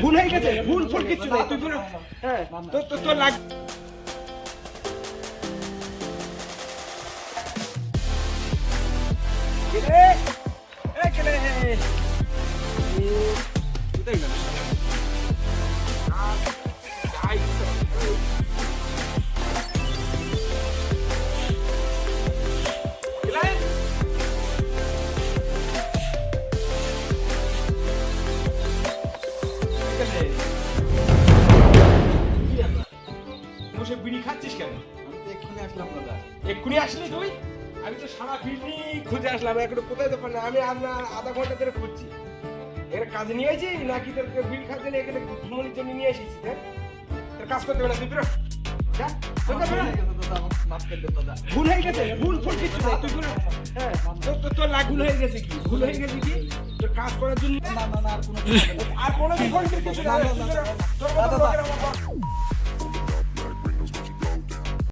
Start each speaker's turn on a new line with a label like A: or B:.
A: ভুল হয়ে গেছে ভুল ভুল কিচ্ছু নেই। তুই হ্যাঁ তোর তোর লাগ কেলে বসে বিড়ি খাচ্ছিস কেন?
B: এক্ষুনি আসলাম দাদা।
A: এক্ষুনি আসলি তুই? আমি তো সারা বিল্ডিং খুঁজে আসলাম এখনও কোথায় দোকান? আমি আপনার আধা ঘণ্টা ধরে খুঁজছি। এর কাজে নিয়ে আসি নাকি তোর বিল খাতে নিয়ে এখানে ঘুমনির জন্য নিয়ে এসেছি হ্যাঁ? তোর কাজ করতে হবে না তুই বেরো যা, করতে হবে না।
B: দাদা আমার মাফ করে দেন দাদা
A: ভুল হয়ে গেছে ভুল ভুল কিছু নেই তুই বেরো হ্যাঁ তোর হয়ে গেছে কি? ভুল হয়ে গেছে কি? তোর কাজ করার জন্য
B: না না না আর কোনো
A: মনে হয়